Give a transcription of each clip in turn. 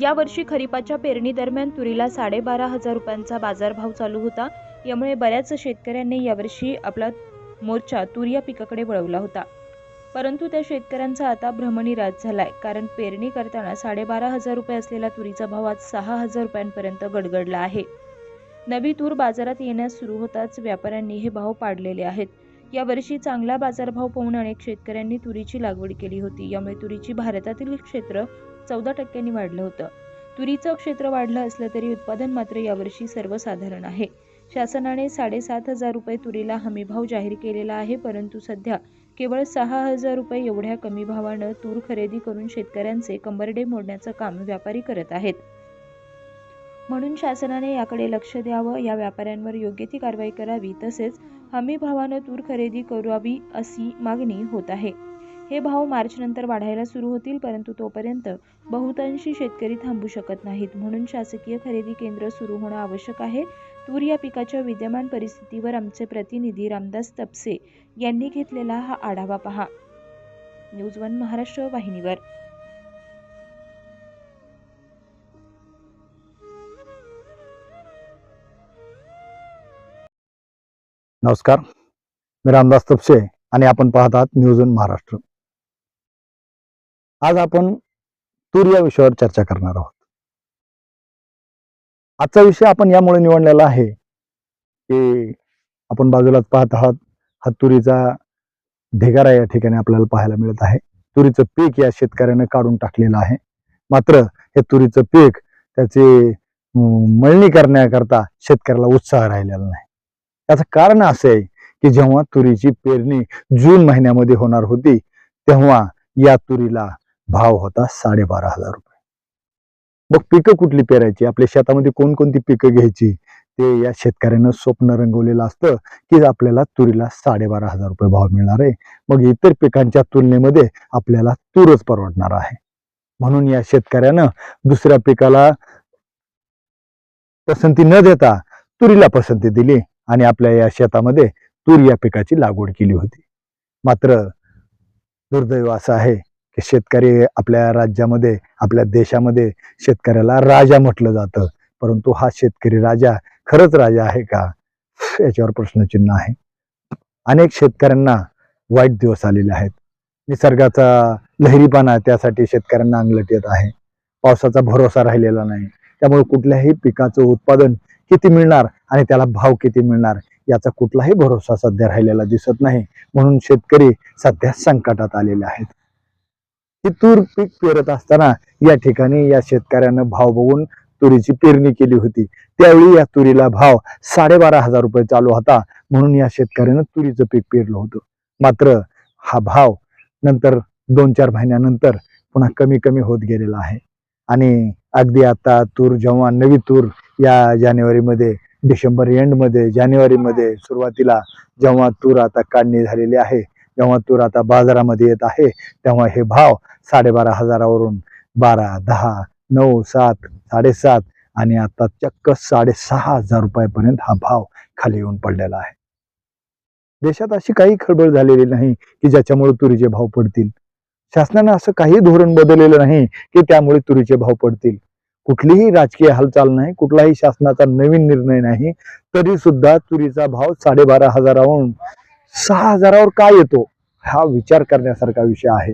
यावर्षी खरीपाच्या पेरणीदरम्यान तुरीला साडेबारा हजार रुपयांचा बाजारभाव चालू होता. यामुळे बऱ्याच शेतकऱ्यांनी यावर्षी आपला मोर्चा तूर या पिकाकडे वळवला होता. परंतु त्या शेतकऱ्यांचा आता भ्रमनिरास झालाय. कारण पेरणी करताना साडेबारा हजार रुपये असलेला तुरीचा भाव आज सहा हजार रुपयांपर्यंत गडगडला आहे. नवी तूर बाजारात येण्यास सुरू होताच व्यापाऱ्यांनी हे भाव पाडलेले आहेत. यावर्षी चांगला बाजारभाव पाहून अनेक शेतकऱ्यांनी तुरीची लागवड केली होती. यामुळे तुरीची भारतातील क्षेत्र चौदा टक्क्यांनी वाढलं होतं. तुरीचं क्षेत्र वाढलं असलं तरी उत्पादन मात्र यावर्षी सर्वसाधारण आहे. शासनाने साडेसात हजार रुपये तुरीला हमीभाव जाहीर केलेला आहे परंतु सध्या केवळ सहा हजार रुपये एवढ्या कमी भावानं तूर खरेदी करून शेतकऱ्यांचे कंबरडे मोडण्याचं काम व्यापारी करत आहेत. म्हणून शासनाने याकडे लक्ष द्यावं या व्यापाऱ्यांवर योग्य ती कारवाई करावी तसेच हमी भावानं तूर खरेदी करावी अशी मागणी होत आहे. हे भाव मार्चनंतर वाढायला सुरू होतील परंतु तोपर्यंत बहुतांशी शेतकरी थांबू शकत नाहीत. म्हणून शासकीय खरेदी केंद्र सुरू होणं आवश्यक आहे. तूर या पिकाच्या विद्यमान परिस्थितीवर आमचे प्रतिनिधी रामदास तपसे यांनी घेतलेला हा आढावा पहा. न्यूज वन महाराष्ट्र वाहिनीवर. नमस्कार. मी रामदास तपसे आणि आपण पाहतात न्यूज वन महाराष्ट्र. आज आपण तूर या विषयावर चर्चा करणार आहोत. आजचा विषय आपण यामुळे निवडलेला आहे की आपण बाजूलाच पाहत आहात हा तुरीचा ढेगारा या ठिकाणी आपल्याला पाहायला मिळत आहे. तुरीचं पीक या शेतकऱ्याने काढून टाकलेलं आहे. मात्र हे तुरीचं पीक त्याचे मळणी करण्याकरता शेतकऱ्याला उत्साह राहिलेला नाही. याचं कारण असं आहे की जेव्हा तुरीची पेरणी जून महिन्यामध्ये होणार होती तेव्हा या तुरीला भाव होता साडेबारा हजार रुपये. मग पिकं कुठली पेरायची? आपल्या शेतामध्ये कोणकोणती पिकं घ्यायची? ते या शेतकऱ्यानं स्वप्न रंगवलेलं असतं की आपल्याला तुरीला साडेबारा हजार रुपये भाव मिळणार आहे. मग इतर पिकांच्या तुलनेमध्ये आपल्याला तूरच परवडणार आहे. म्हणून या शेतकऱ्यानं दुसऱ्या पिकाला पसंती न देता तुरीला पसंती दिली आणि आपल्या या शेतामध्ये तूर या पिकाची लागवड केली होती. मात्र दुर्दैव असं आहे शेतकरी आपल्या राज्यामध्ये आपल्या देशामध्ये शेतकऱ्याला राजा म्हटलं जातं. परंतु हा शेतकरी राजा खरंच राजा आहे का? याच्यावर प्रश्नचिन्ह आहे. अनेक शेतकऱ्यांना वाईट दिवस आलेले आहेत. निसर्गाचा लहरीपणा त्यासाठी शेतकऱ्यांना अंगलट येत आहे. पावसाचा भरोसा राहिलेला नाही. त्यामुळे कुठल्याही पिकाचं उत्पादन किती मिळणार आणि त्याला भाव किती मिळणार याचा कुठलाही भरोसा सध्या राहिलेला दिसत नाही. म्हणून शेतकरी सध्या संकटात आलेले आहेत. ही तूर पीक पेरत असताना या ठिकाणी या शेतकऱ्यानं भाव बघून तुरीची पेरणी केली होती. त्यावेळी या तुरीला भाव साडेबारा हजार रुपये चालू होता म्हणून या शेतकऱ्यानं तुरीचं पीक पेरलं होतं. मात्र हा भाव नंतर दोन चार महिन्यानंतर पुन्हा कमी कमी होत गेलेला आहे. आणि अगदी आता तूर जेव्हा नवी तूर या जानेवारीमध्ये डिसेंबर एंडमध्ये जानेवारीमध्ये सुरुवातीला जेव्हा तूर आता काढणी झालेली आहे जेव्हा तूर आता बाजारामध्ये येत आहे तेव्हा हे भाव साडेबारा हजारावरून बारा दहा नऊ सात साडेसात आणि आता चक्क साडेसहा हजार रुपयापर्यंत हा भाव खाली येऊन पडलेला आहे. देशात अशी काही खळबळ झालेली नाही की ज्याच्यामुळे तुरीचे भाव पडतील. शासनानं असं काही धोरण बदललेलं नाही की त्यामुळे तुरीचे भाव पडतील. कुठलीही राजकीय हालचाल नाही कुठलाही शासनाचा नवीन निर्णय नाही तरी सुद्धा तुरीचा भाव साडेबारा हजारावरून सहा हजारावर का येतो? हा विचार करण्यासारखा विषय आहे.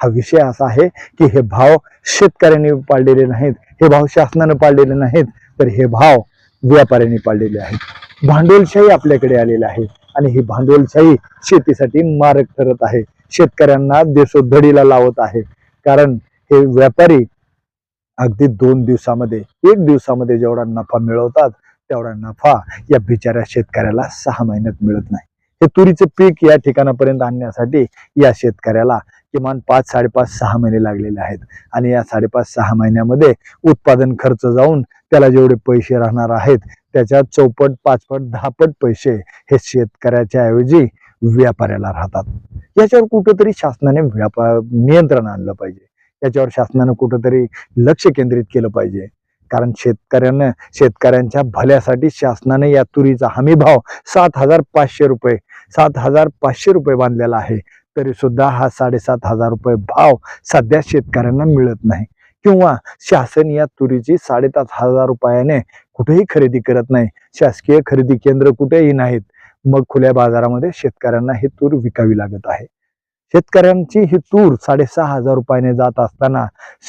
हा विषय असा आहे की हे भाव शेतकऱ्यांनी पाळलेले नाहीत हे भाव शासनाने पाळलेले नाहीत तर हे भाव व्यापाऱ्यांनी पाळलेले आहेत. भांडवलशाही आपल्याकडे आलेले आहे आणि ही भांडवलशाही शेतीसाठी मारक ठरत आहे. शेतकऱ्यांना देशोधडीला लावत आहे. कारण हे व्यापारी अगदी दोन दिवसामध्ये एक दिवसामध्ये जेवढा नफा मिळवतात तेवढा नफा या बिचाऱ्या शेतकऱ्याला सहा महिन्यात मिळत नाही. हे तुरीचं पीक या ठिकाणापर्यंत आणण्यासाठी या शेतकऱ्याला किमान पाच साडेपाच सहा महिने लागलेले आहेत. आणि या साडेपाच सहा महिन्यामध्ये उत्पादन खर्च जाऊन त्याला जेवढे पैसे राहणार आहेत त्याच्यात चौपट पाचपट दहापट पैसे हे शेतकऱ्याच्या ऐवजी व्यापाऱ्याला राहतात. याच्यावर कुठंतरी शासनाने व्यापार नियंत्रण आणलं पाहिजे. याच्यावर शासनानं कुठंतरी लक्ष केंद्रित केलं पाहिजे. कारण शेतकऱ्यांना शेतकऱ्यांच्या भल्यासाठी शासनाने या तुरीचा हमी भाव सात हजार पाचशे रुपये सात हजार पाचशे रुपये बांधलेला आहे. तरी सुद्धा हा साडेसात हजार रुपये भाव सध्या शेतकऱ्यांना मिळत नाही. किंवा शासन या तुरीची साडेसात हजार रुपयाने कुठेही खरेदी करत नाही. शासकीय खरेदी केंद्र कुठेही नाहीत. मग खुल्या बाजारामध्ये शेतकऱ्यांना ही तूर विकावी लागत आहे. शेतकऱ्यांची ही तूर साडेसहा हजार रुपयाने जात असताना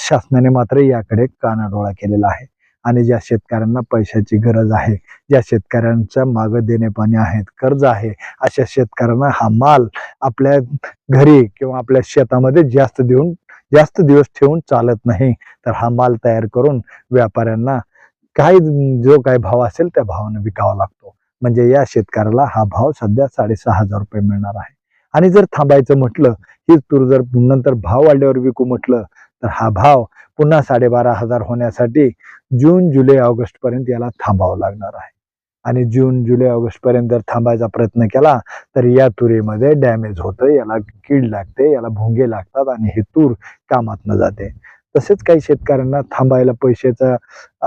शासनाने मात्र याकडे कानाडोळा केलेला आहे. आणि ज्या शेतकऱ्यांना पैशाची गरज आहे ज्या शेतकऱ्यांच्या मागं देणे आहेत कर्ज आहे अशा शेतकऱ्यांना हा माल आपल्या घरी किंवा आपल्या शेतामध्ये जास्त देऊन जास्त दिवस ठेवून चालत नाही. तर हा माल तयार करून व्यापाऱ्यांना काही जो काही भाव असेल त्या भावाने विकावा लागतो. म्हणजे या शेतकऱ्याला हा भाव सध्या साडेसहा हजार रुपये मिळणार आहे. आणि जर थांबायचं म्हटलं ही तूर जर नंतर भाव वाढल्यावर विकू म्हटलं तर हा भाव पुन्हा साडेबारा हजार होण्यासाठी जून जुलै ऑगस्ट पर्यंत याला थांबावं लागणार आहे. आणि जून जुलै ऑगस्ट पर्यंत जर थांबायचा प्रयत्न केला तर या तुरीमध्ये डॅमेज होतं याला कीड लागते याला भुंगे लागतात आणि हे तूर कामात न जाते. तसेच काही शेतकऱ्यांना थांबायला पैशाचा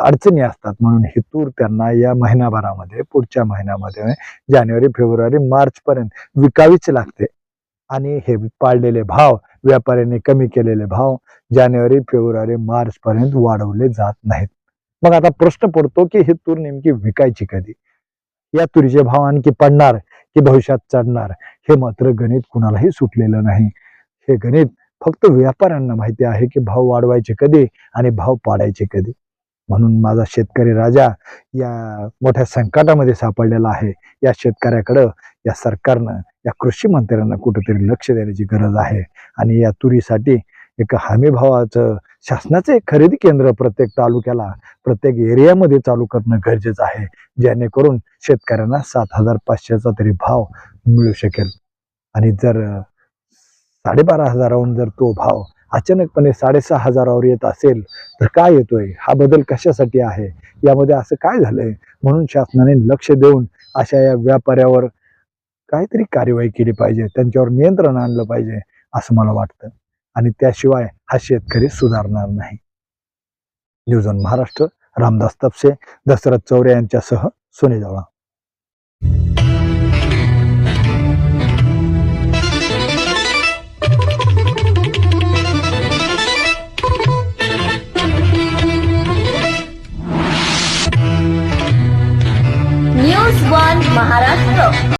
अडचणी असतात म्हणून ही तूर त्यांना या महिनाभरामध्ये पुढच्या महिन्यामध्ये जानेवारी फेब्रुवारी मार्च पर्यंत विकावीच लागते. आणि हे पाळलेले भाव व्यापाऱ्यांनी कमी केलेले भाव जानेवारी फेब्रुवारी मार्च पर्यंत वाढवले जात नाहीत. मग आता प्रश्न पडतो की ही तूर नेमकी विकायची कधी? या तुरीचे भाव आणखी पडणार की भविष्यात चढणार? हे मात्र गणित कुणालाही सुटलेलं नाही. हे गणित फक्त व्यापाऱ्यांना माहिती आहे की भाव वाढवायचे कधी आणि भाव पाडायचे कधी. म्हणून माझा शेतकरी राजा या मोठ्या संकटामध्ये सापडलेला आहे. या शेतकऱ्याकडं या सरकारनं या कृषी मंत्र्यांना कुठंतरी लक्ष देण्याची गरज आहे. आणि या तुरीसाठी एक हमीभावाचं शासनाचं एक खरेदी केंद्र प्रत्येक तालुक्याला प्रत्येक एरियामध्ये चालू करणं गरजेचं आहे. जेणेकरून शेतकऱ्यांना सात हजार पाचशेचा तरी भाव मिळू शकेल. आणि जर साडेबारा हजाराहून जर तो भाव अचानकपणे साडेसहा हजारावर येत असेल तर काय येतोय? हा बदल कशासाठी आहे? यामध्ये असं काय झालंय? म्हणून शासनाने लक्ष देऊन अशा या व्यापाऱ्यावर काहीतरी कार्यवाही केली पाहिजे त्यांच्यावर नियंत्रण आणलं पाहिजे असं मला वाटतं. आणि त्याशिवाय हा शेतकरी सुधारणार नाही. न्यूज ऑन महाराष्ट्र रामदास तपसे दशरथ चौरे यांच्यासह सोनेजवळा